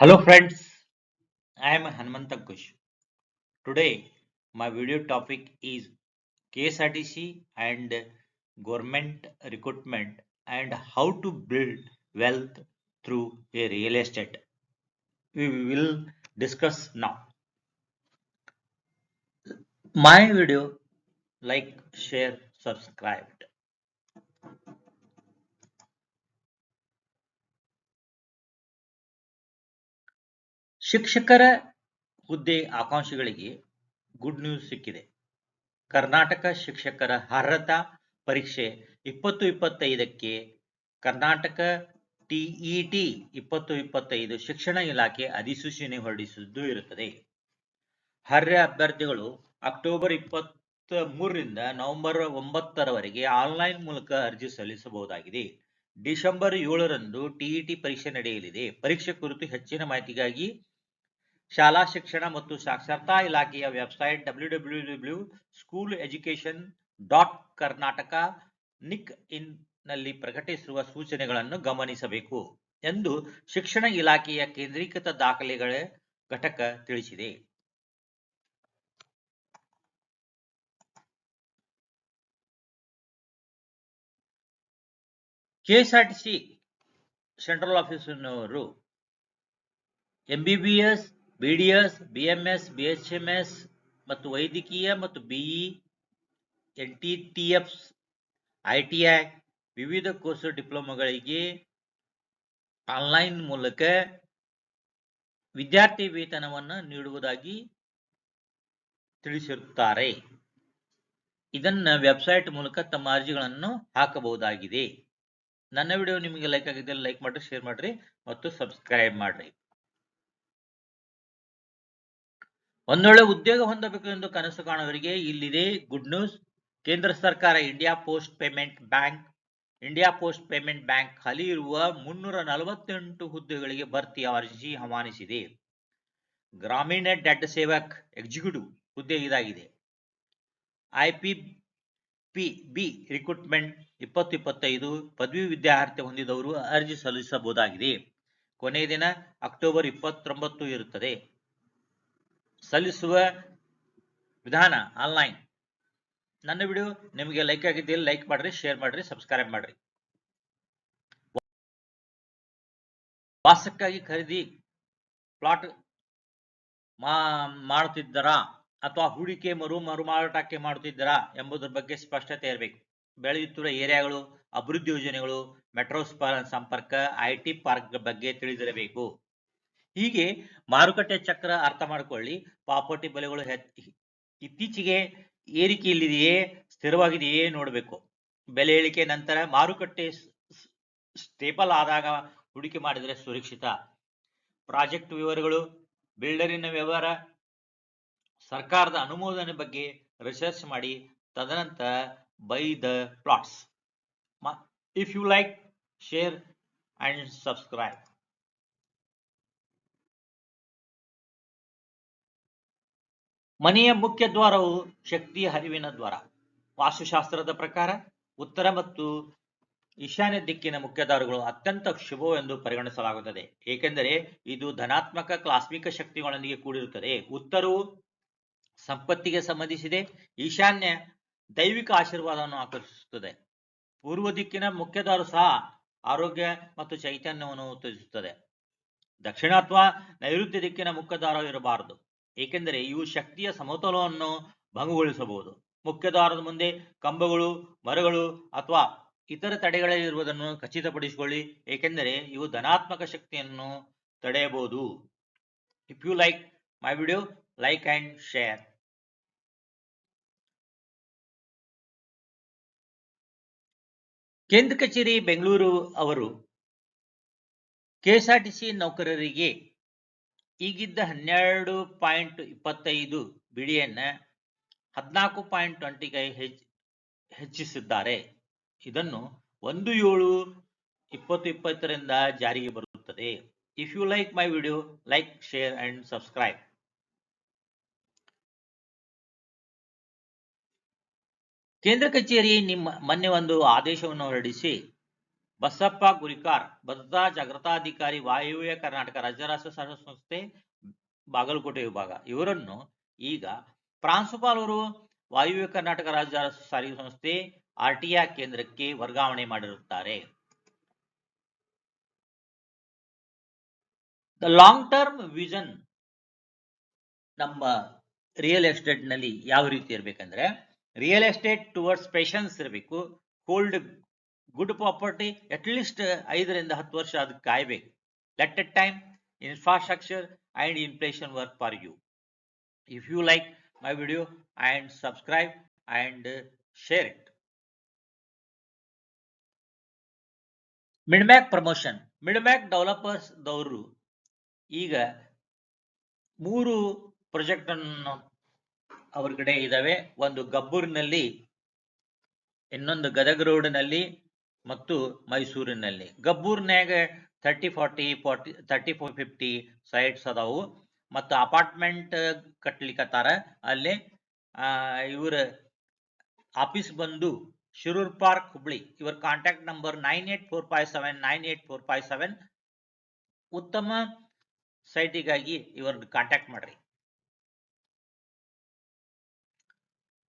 Hello friends, I am Hanmanta Kush. Today my video topic is KSRTC and government recruitment and how to build wealth through a real estate. We will discuss now. My video like, share, subscribe. ಶಿಕ್ಷಕರ ಹುದ್ದೆ ಆಕಾಂಕ್ಷಿಗಳಿಗೆ good news ಸಿಕ್ಕಿದೆ. ಕರ್ನಾಟಕ ಶಿಕ್ಷಕರ ಅರ್ಹತಾ ಪರೀಕ್ಷೆ ಇಪ್ಪತ್ತು ಇಪ್ಪತ್ತೈದಕ್ಕೆ Karnataka TET ಇಪ್ಪತ್ತು ಇಪ್ಪತ್ತೈದು ಶಿಕ್ಷಣ ಇಲಾಖೆ ಅಧಿಸೂಚನೆ ಹೊರಡಿಸಿದ್ದು ಇರುತ್ತದೆ. ಅರ್ಹ ಅಭ್ಯರ್ಥಿಗಳು ಅಕ್ಟೋಬರ್ ಇಪ್ಪತ್ತ ಮೂರರಿಂದ ನವೆಂಬರ್ ಒಂಬತ್ತರವರೆಗೆ ಆನ್ಲೈನ್ ಮೂಲಕ ಅರ್ಜಿ ಸಲ್ಲಿಸಬಹುದಾಗಿದೆ. ಡಿಸೆಂಬರ್ ಏಳರಂದು ಟಿಇಟಿ ಪರೀಕ್ಷೆ ನಡೆಯಲಿದೆ. ಪರೀಕ್ಷೆ ಕುರಿತು ಹೆಚ್ಚಿನ ಮಾಹಿತಿಗಾಗಿ ಶಾಲಾ ಶಿಕ್ಷಣ ಮತ್ತು ಸಾಕ್ಷರತಾ ಇಲಾಖೆಯ website W W W school education dot Karnataka nic ಇನ್ನಲ್ಲಿ ಪ್ರಕಟಿಸಿರುವ ಸೂಚನೆಗಳನ್ನು ಗಮನಿಸಬೇಕು ಎಂದು ಶಿಕ್ಷಣ ಇಲಾಖೆಯ ಕೇಂದ್ರೀಕೃತ ದಾಖಲೆಗಳ ಘಟಕ ತಿಳಿಸಿದೆ. ಕೆಎಸ್ಆರ್ಟಿಸಿ ಸೆಂಟ್ರಲ್ ಆಫೀಸಿನವರು ಎಂಬಿಬಿಎಸ್ ಬಿಡಿಎಸ್ ಬಿಎಂಎಸ್ ಬಿಎಚ್ಎಂಎಸ್ ಮತ್ತು ವೈದ್ಯಕೀಯ ಮತ್ತು BE N T T ಎಫ್ಸ್ I T I ವಿವಿಧ ಕೋರ್ಸ್ ಡಿಪ್ಲೊಮಾಗಳಿಗೆ ಆನ್ಲೈನ್ ಮೂಲಕ ವಿದ್ಯಾರ್ಥಿ ವೇತನವನ್ನು ನೀಡುವುದಾಗಿ ತಿಳಿಸಿರುತ್ತಾರೆ. ಇದನ್ನ ವೆಬ್ಸೈಟ್ ಮೂಲಕ ತಮ್ಮ ಅರ್ಜಿಗಳನ್ನು ಹಾಕಬಹುದಾಗಿದೆ. ನನ್ನ ವಿಡಿಯೋ ನಿಮಗೆ ಲೈಕ್ ಆಗಿದ್ದರೆ ಲೈಕ್ ಮಾಡಿರಿ, ಶೇರ್ ಮಾಡಿರಿ ಮತ್ತು ಸಬ್ಸ್ಕ್ರೈಬ್ ಮಾಡ್ರಿ. ಒಂದೊಳ್ಳೆ ಉದ್ಯೋಗ ಹೊಂದಬೇಕು ಎಂದು ಕನಸು ಕಾಣುವವರಿಗೆ ಇಲ್ಲಿದೆ ಗುಡ್ ನ್ಯೂಸ್ ಕೇಂದ್ರ ಸರ್ಕಾರ India post payment bank India post payment bank ಖಾಲಿ ಇರುವ ಮುನ್ನೂರ ನಲವತ್ತೆಂಟು ಹುದ್ದೆಗಳಿಗೆ ಭರ್ತಿ ಅರ್ಜಿ ಆಹ್ವಾನಿಸಿದೆ. ಗ್ರಾಮೀಣ ಡೆಡ್ ಸೇವಕ್ ಎಕ್ಸಿಕ್ಯೂಟಿವ್ ಹುದ್ದೆ ಇದಾಗಿದೆ. ಐಪಿ ಪಿ ಬಿ ರಿಕ್ರೂಟ್ಮೆಂಟ್ ಇಪ್ಪತ್ತು ಇಪ್ಪತ್ತೈದು ಪದವಿ ವಿದ್ಯಾರ್ಥಿ ಹೊಂದಿದವರು ಅರ್ಜಿ ಸಲ್ಲಿಸಬಹುದಾಗಿದೆ. ಕೊನೆಯ ದಿನ ಅಕ್ಟೋಬರ್ ಇಪ್ಪತ್ತೊಂಬತ್ತು ಇರುತ್ತದೆ. ಸಲ್ಲಿಸುವ ವಿಧಾನ ಆನ್ಲೈನ್ ನನ್ನ ವಿಡಿಯೋ ನಿಮಗೆ ಲೈಕ್ ಆಗಿದ್ದಲ್ಲಿ ಲೈಕ್ ಮಾಡ್ರಿ ಶೇರ್ ಮಾಡ್ರಿ ಸಬ್ಸ್ಕ್ರೈಬ್ ಮಾಡ್ರಿ. ವಾಸಕ್ಕಾಗಿ ಖರೀದಿ ಪ್ಲಾಟ್ ಮಾಡುತ್ತಿದ್ದರಾ ಅಥವಾ ಹೂಡಿಕೆ ಮರು ಮರುಮಾರಾಟಕ್ಕೆ ಮಾಡುತ್ತಿದ್ದರಾ ಎಂಬುದರ ಬಗ್ಗೆ ಸ್ಪಷ್ಟತೆ ಇರಬೇಕು. ಬೆಳೆಯುತ್ತಿರುವ ಏರಿಯಾಗಳು, ಅಭಿವೃದ್ಧಿ ಯೋಜನೆಗಳು, ಮೆಟ್ರೋ ಸಂಪರ್ಕ ಐಟಿ ಪಾರ್ಕ್ ಬಗ್ಗೆ ತಿಳಿದಿರಬೇಕು. ಹೀಗೆ ಮಾರುಕಟ್ಟೆ ಚಕ್ರ ಅರ್ಥ ಮಾಡಿಕೊಳ್ಳಿ. ಪಾಪೋಟಿ ಬೆಲೆಗಳು ಇತ್ತೀಚೆಗೆ ಏರಿಕೆಯಲ್ಲಿದೆಯೇ, ಸ್ಥಿರವಾಗಿದೆಯೇ ನೋಡಬೇಕು. ಬೆಲೆ ಇಳಿಕೆ ನಂತರ ಮಾರುಕಟ್ಟೆ ಸ್ಟೇಬಲ್ ಆದಾಗ ಹೂಡಿಕೆ ಮಾಡಿದರೆ ಸುರಕ್ಷಿತ. ಪ್ರಾಜೆಕ್ಟ್ ವಿವರಗಳು, ಬಿಲ್ಡರಿನ ವ್ಯವಹಾರ, ಸರ್ಕಾರದ ಅನುಮೋದನೆ ಬಗ್ಗೆ ರಿಸರ್ಚ್ ಮಾಡಿ, ತದನಂತರ buy the plots. If you like, share and subscribe. ಮನೆಯ ಮುಖ್ಯ ದ್ವಾರವು ಶಕ್ತಿಯ ಹರಿವಿನ ದ್ವಾರ. ವಾಸ್ತುಶಾಸ್ತ್ರದ ಪ್ರಕಾರ ಉತ್ತರ ಮತ್ತು ಈಶಾನ್ಯ ದಿಕ್ಕಿನ ಮುಖ್ಯ ದ್ವಾರಗಳು ಅತ್ಯಂತ ಶುಭವೆಂದು ಪರಿಗಣಿಸಲಾಗುತ್ತದೆ. ಏಕೆಂದರೆ ಇದು ಧನಾತ್ಮಕ ಕ್ಲಾಸ್ಮಿಕ ಶಕ್ತಿಗಳೊಂದಿಗೆ ಕೂಡಿರುತ್ತದೆ. ಉತ್ತರವು ಸಂಪತ್ತಿಗೆ ಸಂಬಂಧಿಸಿದೆ. ಈಶಾನ್ಯ ದೈವಿಕ ಆಶೀರ್ವಾದವನ್ನು ಆಕರ್ಷಿಸುತ್ತದೆ. ಪೂರ್ವ ದಿಕ್ಕಿನ ಮುಖ್ಯ ದ್ವಾರ ಸಹ ಆರೋಗ್ಯ ಮತ್ತು ಚೈತನ್ಯವನ್ನು ಉತ್ತೇಜಿಸುತ್ತದೆ. ದಕ್ಷಿಣ ಅಥವಾ ನೈಋತ್ಯ ದಿಕ್ಕಿನ ಮುಖ್ಯ ದ್ವಾರ ಇರಬಾರದು ಏಕೆಂದರೆ ಇವು ಶಕ್ತಿಯ ಸಮತೋಲವನ್ನು ಭಂಗಗೊಳಿಸಬಹುದು. ಮುಖ್ಯ ದ್ವಾರದ ಮುಂದೆ ಕಂಬಗಳು, ಮರಗಳು ಅಥವಾ ಇತರ ತಡೆಗಳಲ್ಲಿರುವುದನ್ನು ಖಚಿತಪಡಿಸಿಕೊಳ್ಳಿ. ಏಕೆಂದರೆ ಇವು ಧನಾತ್ಮಕ ಶಕ್ತಿಯನ್ನು ತಡೆಯಬಹುದು. If you like my video like and share ಕೇಂದ್ರ ಕಚೇರಿ ಬೆಂಗಳೂರು ಅವರು ಕೆಎಸ್ಆರ್ಟಿಸಿ ನೌಕರರಿಗೆ ಈಗಿದ್ದ ಹನ್ನೆರಡು ಪಾಯಿಂಟ್ ಇಪ್ಪತ್ತೈದು ಬಿಡಿಯನ್ನ ಹದಿನಾಲ್ಕು ಪಾಯಿಂಟ್ ಟ್ವೆಂಟಿಗೆ ಹೆಚ್, ಹೆಚ್ಚಿಸಿದ್ದಾರೆ. ಇದನ್ನು ಒಂದು ಏಳು ಇಪ್ಪತ್ತು ಇಪ್ಪತ್ತರಿಂದ ಜಾರಿಗೆ ಬರುತ್ತದೆ. If you like my video like share and subscribe ಕೇಂದ್ರ ಕಚೇರಿ ನಿಮ್ಮ, ಮೊನ್ನೆ ಒಂದು ಆದೇಶವನ್ನು ಹೊರಡಿಸಿ ಬಸಪ್ಪ ಗುರಿಕಾರ್ ಭದ್ರತಾ ಜಾಗೃತಾಧಿಕಾರಿ, ವಾಯುವ್ಯ ಕರ್ನಾಟಕ ರಾಜ್ಯ ರಾಷ್ಟ್ರ ಸಾರಿಗೆ ಸಂಸ್ಥೆ, ಬಾಗಲಕೋಟೆ ವಿಭಾಗ. ಇವರನ್ನು ಈಗ ಪ್ರಾಂಶುಪಾಲರು ವಾಯುವ್ಯ ಕರ್ನಾಟಕ ರಾಜ್ಯ ಸಾರಿಗೆ ಸಂಸ್ಥೆ ಆರ್ಟಿಆ ಕೇಂದ್ರಕ್ಕೆ ವರ್ಗಾವಣೆ ಮಾಡಿರುತ್ತಾರೆ. ದ ಲಾಂಗ್ ಟರ್ಮ್ ವಿಷನ್ ನಮ್ಮ ರಿಯಲ್ ಎಸ್ಟೇಟ್ನಲ್ಲಿ ಯಾವ ರೀತಿ ಇರಬೇಕಂದ್ರೆ ರಿಯಲ್ ಎಸ್ಟೇಟ್ ಟುವರ್ಡ್ಸ್ ಪೇಷನ್ಸ್ ಇರಬೇಕು hold good property at least ಐದರಿಂದ ಹತ್ತು ವರ್ಷ ಅದಕ್ಕೆ ಕಾಯಬೇಕು. Let it time infrastructure and inflation work for you if you like my video and subscribe and share it Midmac promotion Midmac developers ದವರು ಈಗ ಮೂರು project ಅನ್ನು ಅವ್ರ ಕಡೆ ಇದಾವೆ. ಒಂದು ಗಬ್ಬೂರಿನಲ್ಲಿ, ಇನ್ನೊಂದು ಗದಗ ರೋಡ್ನಲ್ಲಿ ಮತ್ತು ಮೈಸೂರಿನಲ್ಲಿ. ಗಬ್ಬೂರ್ನ್ಯಾಗ thirty forty forty thirty four fifty sites ಅದಾವು. ಮತ್ತು ಅಪಾರ್ಟ್ಮೆಂಟ್ ಕಟ್ಟಲಿಕ್ಕತ್ತಾರ ಅಲ್ಲಿ ಇವರ ಆಫೀಸ್ ಬಂದು ಶಿರೂರ್ ಪಾರ್ಕ್ ಹುಬ್ಳಿ. ಇವರ contact number nine eight four five seven nine eight four five seven ಉತ್ತಮ ಸೈಟಿಗಾಗಿ ಇವ್ರನ್ನ ಕಾಂಟ್ಯಾಕ್ಟ್ ಮಾಡ್ರಿ.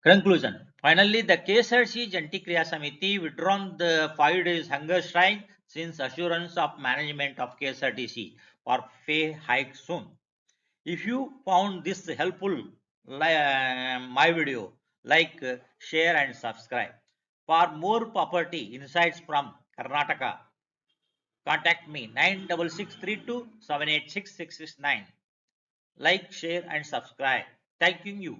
Conclusion. Finally, the KSRC Janti Kriya Samiti withdrawn the five days hunger strike since assurance of management of KSRTC for pay hike soon. If you found this helpful, uh, my video, like, uh, share and subscribe. For more property insights from Karnataka, contact me 96632 786669. Like, share and subscribe. Thanking you.